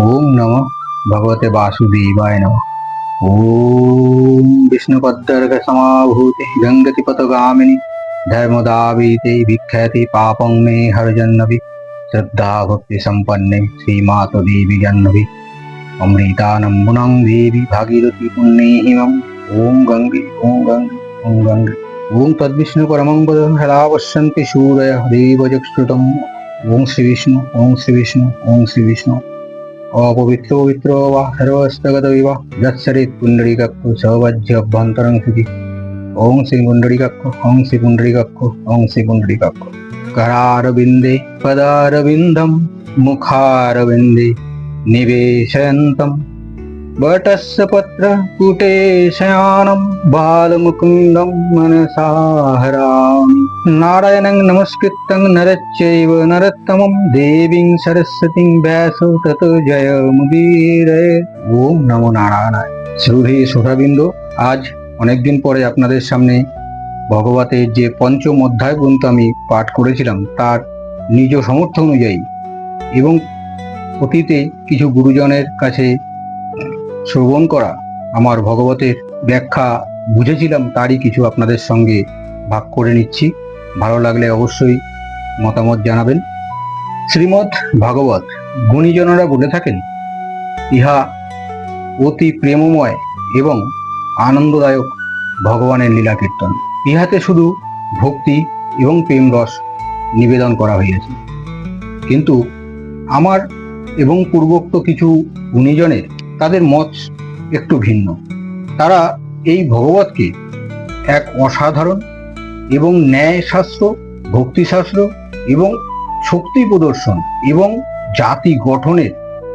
ওম নম ভগবতে বাসুদেবায় নম। ওম বিষ্ণুপদ্মর্গ সমাভূতি গঙ্গতি পতগামিনী ধর্মদাবীতে বিখ্যাতি পাপং মে হরজন্নভি শ্রদ্ধা ভক্তি সম্পন্নে শ্রীমাত দেবী জন্নভি অমৃতানম্বুনাং দেবী ভাগীরথী পুণ্যেহিমম ওম গঙ্গে ওম গঙ্গে ওম গঙ্গে। ওম তদ্বিষ্ণু পরমং পদং সদা পশ্যন্তি দেবচক্ষুতম ওম শ্রী বিষ্ণু ওম শ্রী বিষ্ণু ওম শ্রী বিষ্ণু অপবিত্র পবিত্র বা সর্বস্তগত বিবা যৎসরিত পুণ্ডরীকাক্ষ সৌবাহ্য অভ্যন্তরং সুখী ওং শ্রী পুণ্ডরীকাক্ষ ওং শ্রী পুণ্ডরীকাক্ষ ওং শ্রী পুণ্ডরীকাক্ষ करारविन्दे पदारविन्दं मुखारविन्दे निवेशयन्तं वटस्य पत्रपुटे शयानं बालमुकुन्दं मनसा हरामि नारायणं नमस्कृतं नरच्चैव नरोत्तमं देवीं सरस्वतीं व्यासो ततो জয়মুদীরে ওম নমো নারায়ণায় শ্রুধি সুধাবিন্দ আজ অনেকদিন পরে আপনাদের সামনে ভগবতের যে পঞ্চম অধ্যায় গ্রন্থ আমি পাঠ করেছিলাম তার নিজ সমর্থ অনুযায়ী এবং অতীতে কিছু গুরুজনের কাছে শ্রবণ করা। আমার ভগবতের ব্যাখ্যা বুঝেছিলাম, তারই কিছু আপনাদের সঙ্গে ভাগ করে নিচ্ছি। ভালো লাগলে অবশ্যই মতামত জানাবেন। শ্রীমৎ ভাগবত, গুণীজনরা বলে থাকেন, ইহা অতি প্রেমময় এবং আনন্দদায়ক ভগবানের লীলা কীর্তন। ইহাতে শুধু ভক্তি এবং প্রেম রস নিবেদন করা হইয়াছে। কিন্তু আমার এবং পূর্বোক্ত কিছু গুণীজনের তাদের মত একটু ভিন্ন। তারা এই ভগবতকে এক অসাধারণ এবং ন্যায় শাস্ত্র ভক্তিশাস্ত্র এবং শক্তি প্রদর্শন এবং জাতি গঠনের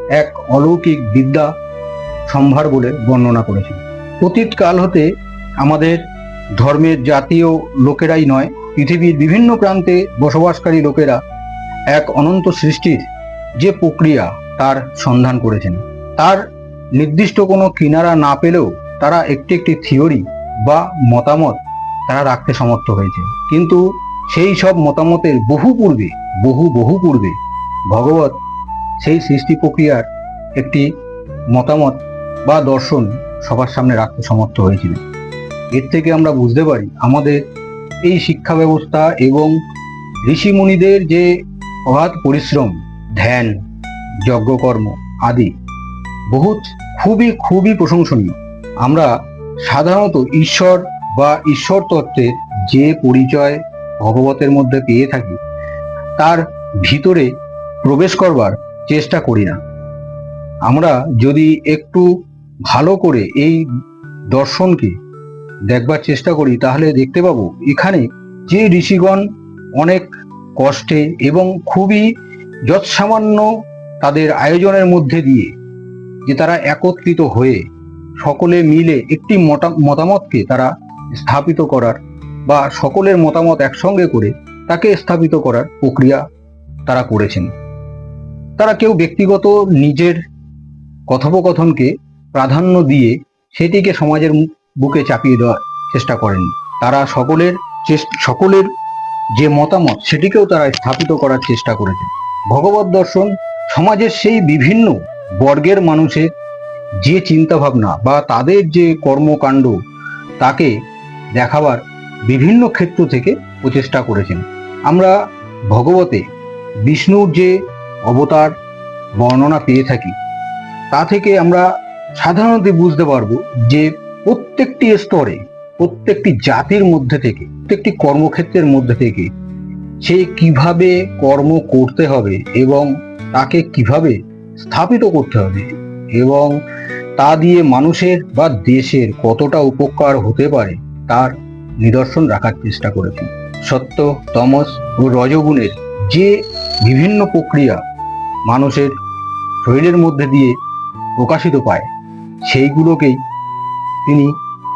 এক অলৌকিক বিদ্যা সম্ভার বলে বর্ণনা করেছেন। অতীতকাল হতে আমাদের ধর্মের জাতীয় লোকেরাই নয়, পৃথিবীর বিভিন্ন প্রান্তে বসবাসকারী লোকেরা এক অনন্ত সৃষ্টির যে প্রক্রিয়া তার সন্ধান করেছেন। তার নির্দিষ্ট কোনো কিনারা না পেলেও তারা একটি একটি থিওরি বা মতামত তারা রাখতে সমর্থ হয়েছে। কিন্তু সেই সব মতামতের বহু পূর্বে, বহু বহু পূর্বে ভগবত সেই সৃষ্টি প্রক্রিয়ার একটি মতামত বা দর্শন সবার সামনে রাখতে সমর্থ হয়েছিলেন। এর থেকে আমরা বুঝতে পারি আমাদের এই শিক্ষা ব্যবস্থা এবং ঋষিমুনিদের যে অগাধ পরিশ্রম, ধ্যান, যজ্ঞকর্ম আদি বহুত খুবই খুবই প্রশংসনীয়। আমরা সাধারণত ঈশ্বর বা ঈশ্বর তত্ত্বের যে পরিচয় ভগবতের মধ্যে পেয়ে থাকি, তার ভিতরে প্রবেশ করবার চেষ্টা করি না। আমরা যদি একটু ভালো করে এই দর্শনকে দেখবার চেষ্টা করি, তাহলে দেখতে পাবো এখানে যে ঋষিগণ অনেক কষ্টে এবং খুবই যৎসামান্য তাদের আয়োজনের মধ্যে দিয়ে যে তারা একত্রিত হয়ে সকলে মিলে একটি মতা- মতামতকে তারা স্থাপিত করার বা সকলের মতামত একসঙ্গে করে তাকে স্থাপিত করার প্রক্রিয়া তারা করেছেন। তারা কেউ ব্যক্তিগত নিজের কথোপকথনকে প্রাধান্য দিয়ে সেটিকে সমাজের বুকে চাপিয়ে দেওয়ার চেষ্টা করেন। তারা সকলের সকলের যে মতামত সেটিকেও তারা স্থাপিত করার চেষ্টা করেছেন। ভগবত দর্শন সমাজের সেই বিভিন্ন বর্গের মানুষের যে চিন্তা ভাবনা বা তাদের যে কর্মকাণ্ড তাকে দেখাবার বিভিন্ন ক্ষেত্র থেকে প্রচেষ্টা করেছেন। আমরা ভগবতে বিষ্ণুর যে অবতার বর্ণনা পেয়ে থাকি, তা থেকে আমরা সাধারণত বুঝতে পারব যে প্রত্যেকটি স্তরে, প্রত্যেকটি জাতির মধ্যে থেকে, প্রত্যেকটি কর্মক্ষেত্রের মধ্যে থেকে সে কীভাবে কর্ম করতে হবে এবং তাকে কীভাবে স্থাপিত করতে হবে এবং তা দিয়ে মানুষের বা দেশের কতটা উপকার হতে পারে তার নিদর্শন রাখার চেষ্টা করেছেন সত্য, তমস ও রজগুণের যে বিভিন্ন প্রক্রিয়া মানুষের শরীরের মধ্যে দিয়ে প্রকাশিত পায়, সেইগুলোকেই তিনি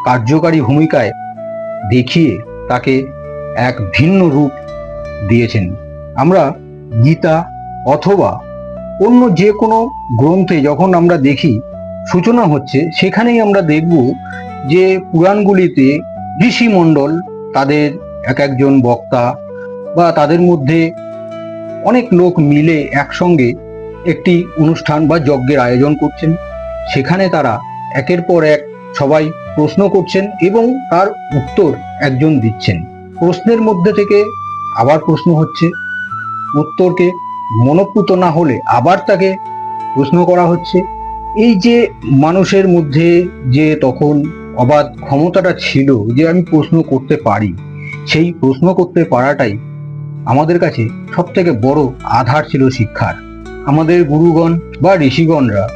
কার্যকারী ভূমিকায় দেখিয়ে তাকে এক ভিন্ন রূপ দিয়েছেন। আমরা গীতা অথবা অন্য যে কোনো গ্রন্থে যখন আমরা দেখি, সূচনা হচ্ছে, সেখানেই আমরা দেখব যে পুরাণগুলিতে ঋষিমণ্ডল তাদের এক একজন বক্তা বা তাদের মধ্যে অনেক লোক মিলে একসঙ্গে একটি অনুষ্ঠান বা যজ্ঞের আয়োজন করছেন। সেখানে তারা একের পর এক সবাই প্রশ্ন করছেন এবং তার উত্তর একজন দিচ্ছেন। প্রশ্নের মধ্যে থেকে আবার প্রশ্ন হচ্ছে, উত্তরকে মনোপুত না হলে আবার তাকে প্রশ্ন করা হচ্ছে। এই যে মানুষের মধ্যে যে তখন অবাধ ক্ষমতাটা ছিল যে আমি প্রশ্ন করতে পারি, সেই প্রশ্ন করতে পারাটাই আমাদের কাছে সব থেকে বড় আধার ছিল শিক্ষার। আমাদের গুরুগণ বা ঋষিগণরা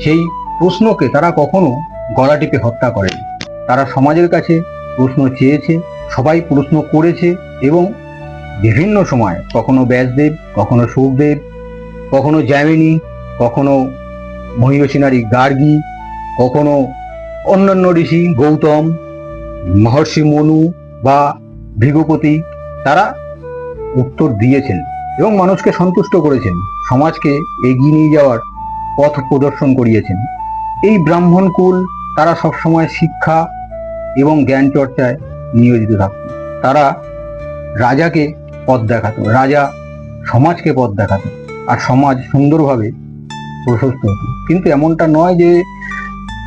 সেই প্রশ্নকে তারা কখনো গলা টিপে হত্যা করেনি। তারা সমাজের কাছে প্রশ্ন চেয়েছে, সবাই প্রশ্ন করেছে এবং বিভিন্ন সময়, কখনো ব্যাসদেব, কখনো সুখদেব, কখনো জ্যামিনী, কখনো মহিষী নারী গার্গী, কখনো অন্যান্য ঋষি গৌতম, মহর্ষি মনু বা ভৃগুপতি, তারা উত্তর দিয়েছেন এবং মানুষকে সন্তুষ্ট করেছেন, সমাজকে এগিয়ে নিয়ে যাওয়ার পথ প্রদর্শন করিয়েছেন। এই ব্রাহ্মণ কুল তারা সবসময় শিক্ষা এবং জ্ঞান চর্চায় নিয়োজিত থাকত তারা রাজাকে পথ দেখাতো, রাজা সমাজকে পথ দেখাতো আর সমাজ সুন্দরভাবে প্রশস্ত হতো। কিন্তু এমনটা নয় যে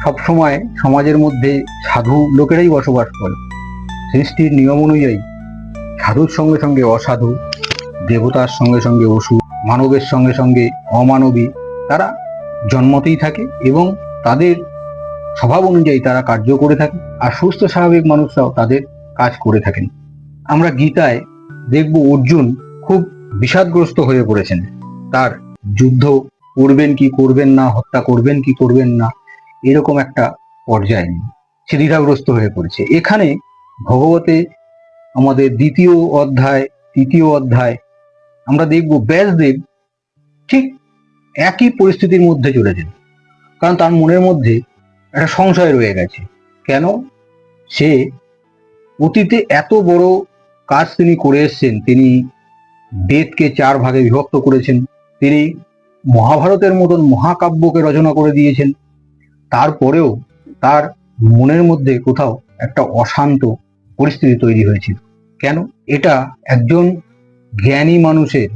সবসময় সমাজের মধ্যে সাধু লোকেরাই বসবাস করে। সৃষ্টির নিয়ম অনুযায়ী সাধুর সঙ্গে সঙ্গে অসাধু, দেবতার সঙ্গে সঙ্গে অসুর মানবের সঙ্গে সঙ্গে অমানবী তারা জন্মতেই থাকে এবং তাদের স্বভাব অনুযায়ী তারা কার্য করে থাকে আর সুস্থ স্বাভাবিক মানুষরাও তাদের কাজ করে থাকেন। আমরা গীতায় দেখব অর্জুন খুব বিষাদগ্রস্ত হয়ে পড়েছেন। তার যুদ্ধ করবেন কি করবেন না, হত্যা করবেন কি করবেন না, এরকম একটা পর্যায়ে সে দ্বিধাগ্রস্ত হয়ে পড়েছে। এখানে ভগবতে আমাদের দ্বিতীয় অধ্যায়, তৃতীয় অধ্যায়, আমরা দেখব ব্যাসদেব ঠিক একই পরিস্থিতির মধ্যে চলেছেন কারণ তার মনের মধ্যে একটা সংশয় রয়ে গেছে। কেন? সে অতীতে এত বড় কাজ তিনি করে এসছেন, তিনি বেদকে চার ভাগে বিভক্ত করেছেন। তিনি মহাভারতের মতন মহাকাব্যকে রচনা করে দিয়েছেন। তারপরেও তার মনের মধ্যে কোথাও একটা অশান্ত পরিস্থিতি তৈরি হয়েছিল। কেন? এটা একজন জ্ঞানী মানুষের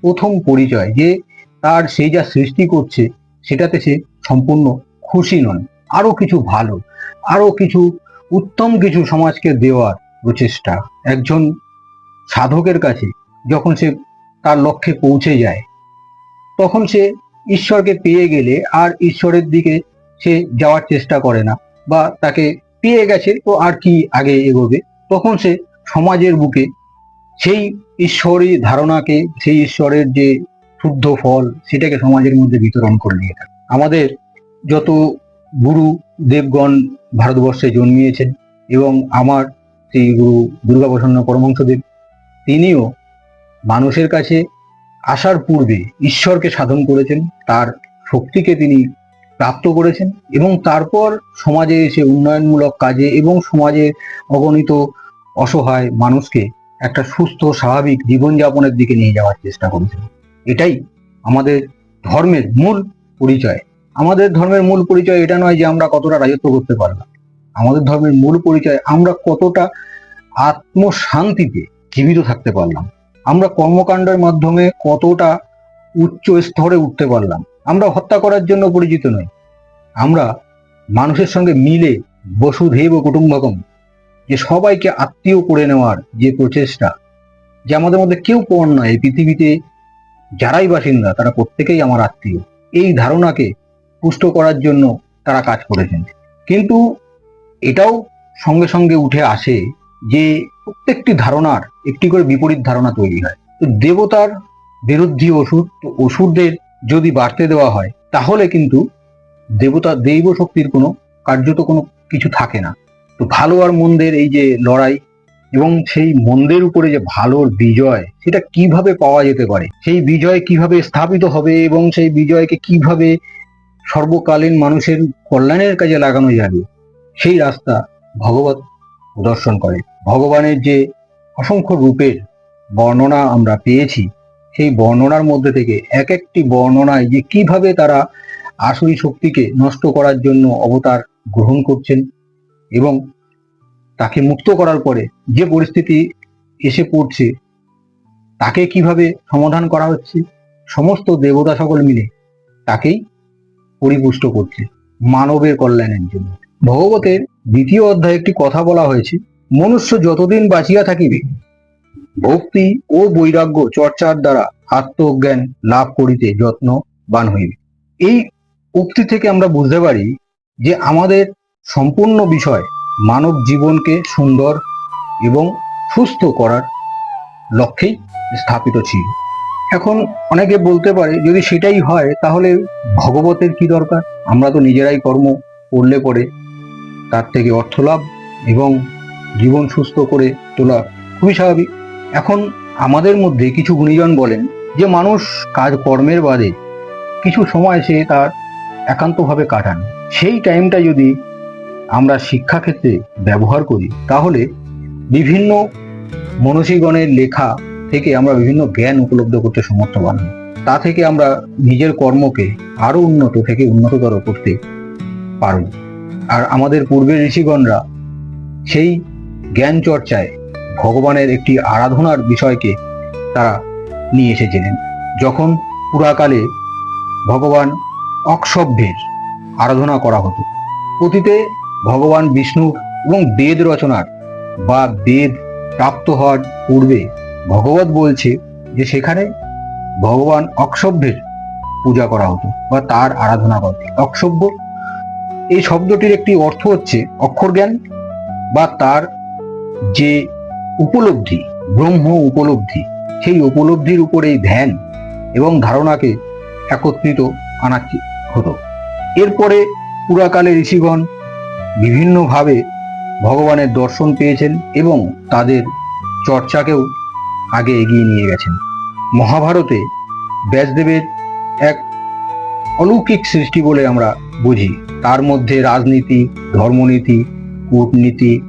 প্রথম পরিচয় যে তার সেই যা সৃষ্টি করছে, সেটাতে সে সম্পূর্ণ খুশি নন। আরও কিছু ভালো, আরও কিছু উত্তম কিছু সমাজকে দেওয়ার প্রচেষ্টা। একজন সাধকের কাছে যখন সে তার লক্ষ্যে পৌঁছে যায়, তখন সে ঈশ্বরকে পেয়ে গেলে আর ঈশ্বরের দিকে সে যাওয়ার চেষ্টা করে না বা তাকে পেয়ে গেছে তো আর কি আগে এগোবে? তখন সে সমাজের বুকে সেই ঈশ্বরী ধারণাকে, সেই ঈশ্বরের যে শুদ্ধ ফল, সেটাকে সমাজের মধ্যে বিতরণ করে নিয়ে থাকে। আমাদের যত গুরু দেবগণ ভারতবর্ষে জন্মিয়েছেন এবং আমার সেই গুরু দুর্গাপ্রসন্ন পরমংসদেব তিনিও মানুষের কাছে আসার পূর্বে ঈশ্বরকে সাধন করেছেন, তার শক্তিকে তিনি প্রাপ্ত করেছেন এবং তারপর সমাজে এসে উন্নয়নমূলক কাজে এবং সমাজের অগণিত অসহায় মানুষকে একটা সুস্থ, স্বাভাবিক জীবনযাপনের দিকে নিয়ে যাওয়ার চেষ্টা করেছেন। এটাই আমাদের ধর্মের মূল পরিচয়। আমাদের ধর্মের মূল পরিচয় এটা নয় যে আমরা কতটা রাজত্ব করতে পারলাম। আমাদের ধর্মের মূল পরিচয়, আমরা কতটা আত্মশান্তিতে জীবিত থাকতে পারলাম? আমরা কর্মকাণ্ডের মাধ্যমে কতটা উচ্চ স্তরে উঠতে পারলাম? আমরা হত্যা করার জন্য পরিচিত নই। আমরা মানুষের সঙ্গে মিলে বসুধৈব কুটুম্বকম, যে সবাইকে আত্মীয় করে নেওয়ার যে প্রচেষ্টা, যে আমাদের মধ্যে কেউ পর নয়। এই পৃথিবীতে যারাই বাসিন্দা, তারা প্রত্যেকেই আমার আত্মীয়। এই ধারণাকে পুষ্ট করার জন্য তারা কাজ করেছেন। কিন্তু এটাও সঙ্গে সঙ্গে উঠে আসে যে প্রত্যেকটি ধারণার একটি করে বিপরীত ধারণা তৈরি হয়। তো দেবতার বিরুদ্ধী ওষুধ, তো ওষুধদের যদি বাড়তে দেওয়া হয়, তাহলে কিন্তু দেবতা, দৈব শক্তির কোনো কার্যত কোনো কিছু থাকে না। তো ভালো আর মন্দের এই যে লড়াই এবং সেই মন্দের উপরে যে ভালোর বিজয়, সেটা কীভাবে পাওয়া যেতে পারে? সেই বিজয় কীভাবে স্থাপিত হবে এবং সেই বিজয়কে কীভাবে সর্বকালীন মানুষের কল্যাণের কাজে লাগানো যাবে? সেই রাস্তা ভগবত প্রদর্শন করে। ভগবানের যে অসংখ্য রূপের বর্ণনা আমরা পেয়েছি, সেই বর্ণনার মধ্যে থেকে এক একটি বর্ণনায় যে কীভাবে তারা আসুরি শক্তিকে নষ্ট করার জন্য অবতার গ্রহণ করছেন এবং তাকে মুক্ত করার পরে যে পরিস্থিতি এসে পড়ছে, তাকে কীভাবে সমাধান করা হচ্ছে, সমস্ত দেবতা সকল মিলে তাকেই পরিপুষ্ট করছে মানবের কল্যাণের জন্য। ভগবতের দ্বিতীয় অধ্যায়ে একটি কথা বলা হয়েছে, মনুষ্য যতদিন বাঁচিয়া থাকিবে, ভক্তি ও বৈরাগ্য চর্চার দ্বারা আত্মজ্ঞান লাভ করিতে যত্নবান হইবে। এই উক্তি থেকে আমরা বুঝতে পারি যে আমাদের সম্পূর্ণ বিষয় মানব জীবনকে সুন্দর এবং সুস্থ করার লক্ষ্যেই স্থাপিত ছিল। এখন অনেকে বলতে পারে, যদি সেটাই হয় তাহলে ভগবতের কি দরকার? আমরা তো নিজেরাই কর্ম করলে পরে তার থেকে অর্থ লাভ এবং জীবন সুস্থ করে তোলা খুবই স্বাভাবিক। এখন আমাদের মধ্যে কিছু গুণীজন বলেন যে মানুষ কাজ কর্মের বাদে কিছু সময় সে তার একান্তভাবে কাটান। সেই টাইমটা যদি আমরা শিক্ষাক্ষেত্রে ব্যবহার করি, তাহলে বিভিন্ন মনীষীগণের লেখা থেকে আমরা বিভিন্ন জ্ঞান উপলব্ধ করতে সমর্থবান তা থেকে আমরা নিজের কর্মকে আরও উন্নত থেকে উন্নততর করতে পারব আর আমাদের পূর্বের ঋষিগণরা সেই জ্ঞান চর্চায় ভগবানের একটি আরাধনার বিষয়কে তারা নিয়ে এসেছিলেন যখন পুরাকালে ভগবান অক্ষভ্যের আরাধনা করা হতো, অতীতে ভগবান বিষ্ণুর এবং বেদ রচনার বা বেদ প্রাপ্ত হওয়ার পূর্বে ভগবত বলছে যে সেখানে ভগবান অক্ষভ্যের পূজা করা হতো বা তার আরাধনা করা হতো। অক্ষভ্য এই শব্দটির একটি অর্থ হচ্ছে অক্ষর জ্ঞান বা তার যে উপলব্ধি, ব্রহ্ম উপলব্ধি, সেই উপলব্ধির উপরে ধ্যান এবং ধারণাকে একত্রিত আনা হতো। এরপরে পুরাকালে ঋষিগণ বিভিন্নভাবে ভগবানের দর্শন পেয়েছেন এবং তাদের চর্চাকেও আগে এগিয়ে নিয়ে গেছেন। মহাভারতে ব্যাসদেবের এক অলৌকিক সৃষ্টি বলে আমরা বুঝি। তার মধ্যে রাজনীতি, ধর্মনীতি, কূটনীতি,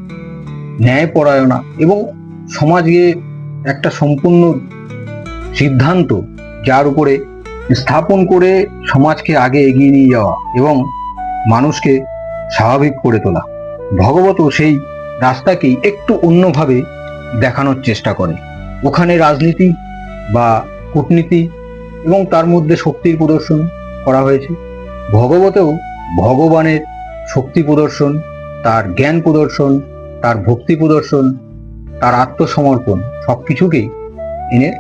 ন্যায়পরায়ণা এবং সমাজে একটা সম্পূর্ণ সিদ্ধান্ত যার উপরে স্থাপন করে সমাজকে আগে এগিয়ে নিয়ে যাওয়া এবং মানুষকে স্বাভাবিক করে তোলা। ভগবত সেই রাস্তাকেই একটু অন্যভাবে দেখানোর চেষ্টা করে। ওখানে রাজনীতি বা কূটনীতি এবং তার মধ্যে শক্তির প্রদর্শন করা হয়েছে। ভগবতেও ভগবানের শক্তি প্রদর্শন, তার জ্ঞান প্রদর্শন, তার ভক্তি প্রদর্শন, তার আত্মসমর্পণ সবকিছুকেই এনে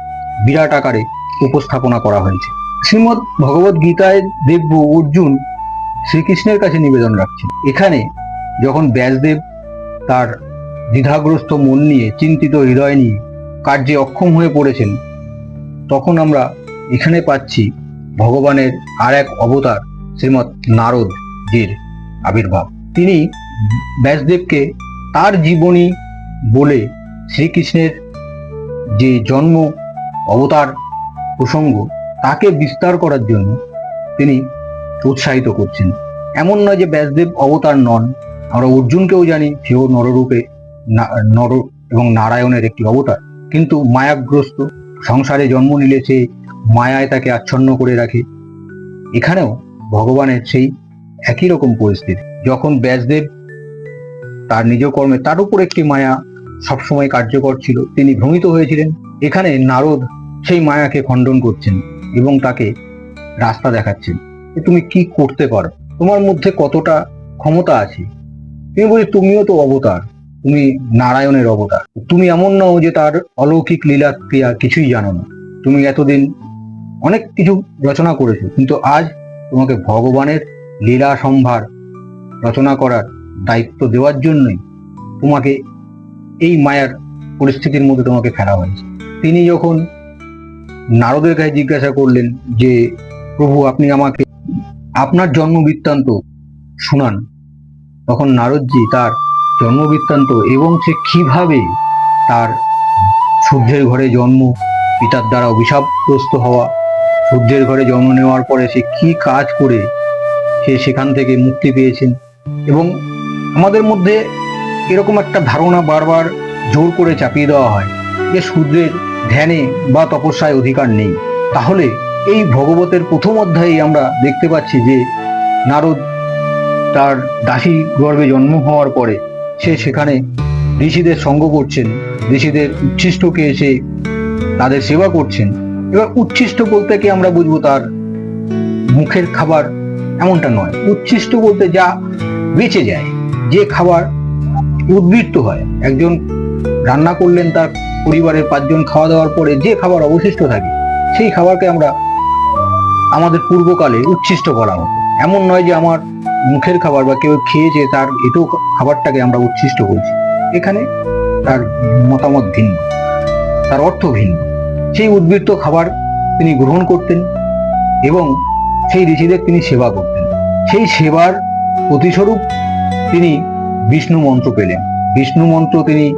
বিরাট আকারে উপস্থাপনা করা হয়েছে। শ্রীমৎ ভগবত গীতায় দেখব অর্জুন শ্রীকৃষ্ণের কাছে নিবেদন রাখছেন। এখানে যখন ব্যাসদেব তার দ্বিধাগ্রস্ত মন নিয়ে, চিন্তিত হৃদয় নিয়ে কার্যে অক্ষম হয়ে পড়েছেন, তখন আমরা এখানে পাচ্ছি ভগবানের আর এক অবতার শ্রীমৎ নারদ জির আবির্ভাব। তিনি ব্যাসদেবকে তার জীবনী বলে শ্রীকৃষ্ণের যে জন্ম অবতার প্রসঙ্গ, তাকে বিস্তার করার জন্য তিনি উৎসাহিত করছেন। এমন নয় যে ব্যাসদেব অবতার নন, আমরা অর্জুনকেও জানি, সেও নররূপে নর এবং নারায়ণের একটি অবতার। কিন্তু মায়াগ্রস্ত সংসারে জন্ম নিলে সে মায়ায় তাকে আচ্ছন্ন করে রাখে। এখানেও ভগবানের সেই একই রকম পরিস্থিতি। যখন ব্যাসদেব তার নিজ কর্মে, তার উপর একটি মায়া সবসময় কার্যকর ছিল, তিনি ভ্রমিত হয়েছিলেন। এখানে নারদ সেই মায়াকে খণ্ডন করছেন এবং তাকে রাস্তা দেখাচ্ছেন তুমি কি করতে পারো? তোমার মধ্যে কতটা ক্ষমতা আছে? তুমি বলি তুমিও তো অবতার, তুমি নারায়ণের অবতার। তুমি এমন নও যে তার অলৌকিক লীলা ক্রিয়া কিছুই জানো না। তুমি এতদিন অনেক কিছু রচনা করেছ, কিন্তু আজ তোমাকে ভগবানের লীলা সম্ভার রচনা করার দায়িত্ব দেওয়ার জন্যই তোমাকে এই মায়ার পরিস্থিতির মধ্যে তোমাকে ফেলা হয়েছে। তিনি যখন নারদের কাছে জিজ্ঞাসা করলেন যে, প্রভু, আপনি আমাকে আপনার জন্ম বৃত্তান্ত শোনান। তখন নারদজি তার জন্ম বৃত্তান্ত এবং সে কীভাবে তার সূর্যের ঘরে জন্ম, পিতার দ্বারা অভিশাপগ্রস্ত হওয়া সূর্যের ঘরে জন্ম নেওয়ার পরে সে কি কাজ করে সে সেখান থেকে মুক্তি পেয়েছেন। এবং আমাদের মধ্যে এরকম একটা ধারণা বারবার জোর করে চাপিয়ে দেওয়া হয় যে সূর্যের ধ্যানে বা তপস্যায় অধিকার নেই। তাহলে এই ভগবতের প্রথম অধ্যায়ে আমরা দেখতে পাচ্ছি যে নারদ তার দাসী গর্ভে জন্ম হওয়ার পরে সে সেখানে ঋষিদের সঙ্গ করছেন। ঋষিদের উচ্ছিষ্টকে এসে তাদের সেবা করছেন। এবার উচ্ছিষ্ট বলতে কি আমরা বুঝব তার মুখের খাবার এমনটা নয়। উচ্ছিষ্ট বলতে যা বেঁচে যায়, যে খাবার উদ্বৃত্ত হয়। একজন রান্না করলেন তার পরিবারের পাঁচজন খাওয়া দাওয়ার পরে যে খাবার অবশিষ্ট থাকে, সেই খাবারকে আমরা আমাদের পূর্বকালে উচ্ছিষ্ট বলা হতো। এমন নয় যে আমার মুখের খাবার বা কেউ খেয়েছে, তার এটাও খাবারটাকে আমরা উচ্ছিষ্ট বলছি এখানে তার মতামত ভিন্ন, তার অর্থ ভিন্ন। সেই উদ্বৃত্ত খাবার তিনি গ্রহণ করতেন এবং সেই ঋষিদের তিনি সেবা করতেন। সেই সেবার প্রতিস্বরূপ তিনি বিষ্ণু মন্ত্র পেলেন। বিষ্ণু মন্ত্র তিনি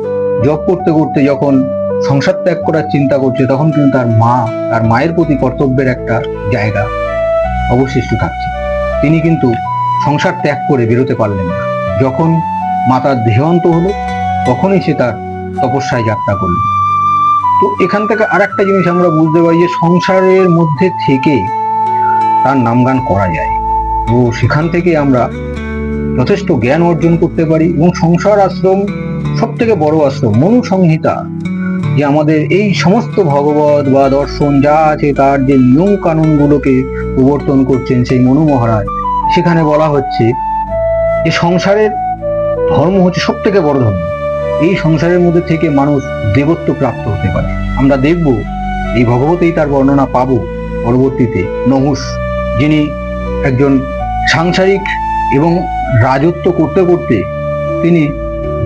জপ করতে করতে যখন সংসার ত্যাগ করার চিন্তা করছে, তখন কিন্তু তার মা, তার মায়ের প্রতি কর্তব্যের একটা জায়গা অবশিষ্ট থাকছে। তিনি কিন্তু সংসার ত্যাগ করে বেরোতে পারলেন না। যখন মাতার দেহান্ত হলো, তখনই সে তার তপস্যায় যাত্রা করলেন। তো এখান থেকে আর একটা জিনিস আমরা বুঝতে পারি যে সংসারের মধ্যে থেকে তার নামগান করা যায়। তো সেখান থেকে আমরা যথেষ্ট জ্ঞান অর্জন করতে পারি এবং সংসার আশ্রম সব থেকে বড় আশ্রম মনু সংহিতা যে আমাদের এই সমস্ত ভগবত বা দর্শন যা আছে তার যে নিয়ম কানুনগুলোকে প্রবর্তন করছেন সেই মনু মহারাজ, সেখানে বলা হচ্ছে যে সংসারের ধর্ম হচ্ছে সব থেকে বড় ধর্ম। এই সংসারের মধ্যে থেকে মানুষ দেবত্ব প্রাপ্ত হতে পারে। আমরা দেখব, এই ভগবতেই তার বর্ণনা পাব পরবর্তীতে। নহুস যিনি একজন সাংসারিক এবং রাজত্ব করতে করতে তিনি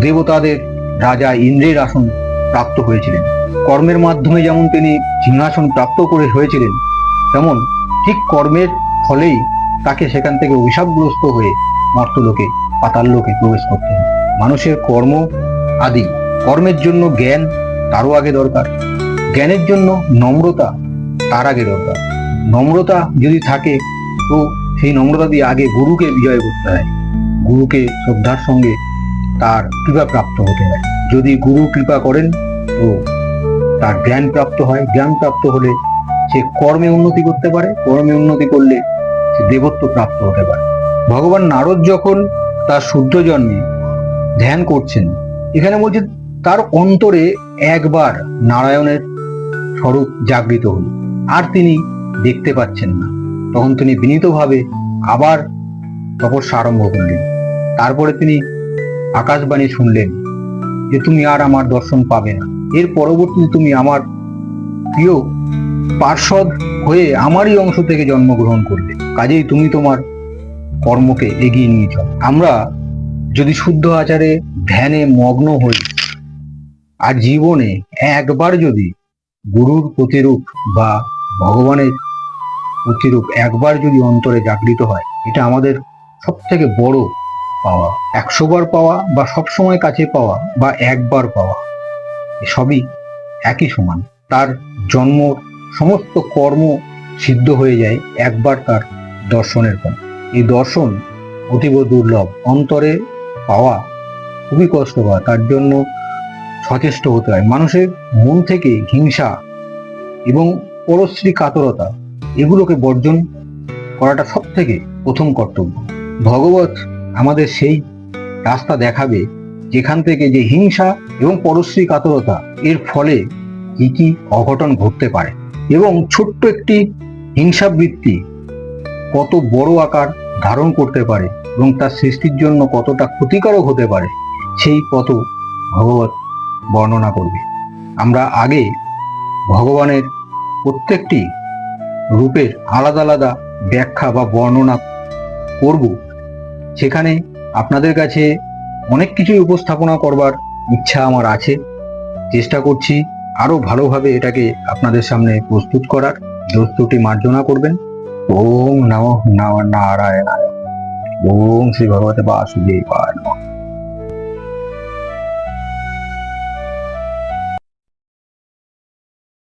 দেবতাদের রাজা ইন্দ্রের আসন প্রাপ্ত হয়েছিলেন। কর্মের মাধ্যমে যেমন তিনি সিংহাসন প্রাপ্ত করে হয়েছিলেন, তেমন ঠিক কর্মের ফলেই তাকে সেখান থেকে অভিশাপগ্রস্ত হয়ে মর্তলোকে পাতাল লোকে প্রবেশ করতে হয়। মানুষের কর্ম আদি। কর্মের জন্য জ্ঞান তারও আগে দরকার। জ্ঞানের জন্য নম্রতা তার আগে দরকার। নম্রতা যদি থাকে, তো সেই নম্রতা দিয়ে আগে গুরুকে বিজয় করতে হয়। গুরুকে শ্রদ্ধার সঙ্গে তার কৃপা প্রাপ্ত হতে হয়। যদি গুরু কৃপা করেন, তো তার জ্ঞান প্রাপ্ত হয়। জ্ঞান প্রাপ্ত হলে সে কর্মে উন্নতি করতে পারে। কর্মে উন্নতি করলে সে দেবত্ব প্রাপ্ত হতে পারে। ভগবান নারদ যখন তার শুদ্ধ জন্মে ধ্যান করছেন এখানে বলছে, তার অন্তরে একবার নারায়ণের স্বরূপ জাগৃত হল। আর তিনি দেখতে পাচ্ছেন না। তখন তিনি বিনীতভাবে আবার তপস্যা আরম্ভ করলেন। তারপরে তিনি আকাশবাণী শুনলেন যে, তুমি আর আমার দর্শন পাবে না। এর পরবর্তীতে তুমি আমার প্রিয় পার্ষদ হয়ে আমারই অংশ থেকে জন্মগ্রহণ করবে কাজেই তুমি তোমার কর্মকে এগিয়ে নিয়ে চল। আমরা যদি শুদ্ধ আচারে ধ্যানে মগ্ন হই। আর জীবনে একবার যদি গুরুর প্রতিরূপ বা ভগবানের প্রতিরূপ একবার যদি অন্তরে জাগৃত হয়, এটা আমাদের সব থেকে বড় পাওয়া। একশো বার পাওয়া বা সব সময় কাছে পাওয়া বা একবার পাওয়া সবই একই সমান। তার জন্ম, সমস্ত কর্ম সিদ্ধ হয়ে যায় একবার তার দর্শনের পর। এই দর্শন অতীব দুর্লভ। অন্তরে পাওয়া খুবই কষ্টকর। তার জন্য সচেষ্ট হতে হয়। মানুষের মন থেকে হিংসা এবং পরশ্রী কাতরতা, এগুলোকে বর্জন করাটা সব থেকে প্রথম কর্তব্য। ভগবত আমাদের সেই রাস্তা দেখাবে, যেখান থেকে যে হিংসা এবং পরশ্রী কাতরতা, এর ফলে কি কি অঘটন ঘটতে পারে। এবং ছোট্ট একটি হিংসাবৃত্তি কত বড় আকার ধারণ করতে পারে এবং তার সৃষ্টির জন্য কতটা ক্ষতিকারক হতে পারে সেই পথ ভগবত বর্ণনা করবে। আমরা আগে ভগবানের প্রত্যেকটি রূপের আলাদা আলাদা ব্যাখ্যা বা বর্ণনা করব। সেখানে আপনাদের কাছে অনেক কিছুই উপস্থাপনা করবার ইচ্ছা আমার আছে। চেষ্টা করছি আরও ভালোভাবে এটাকে আপনাদের সামনে প্রস্তুত করার। দোস্তুটি মার্জনা করবেন। ওম নম নারায়ণায়। ওম শ্রী ভগবতে বাসুদেবায় নমঃ।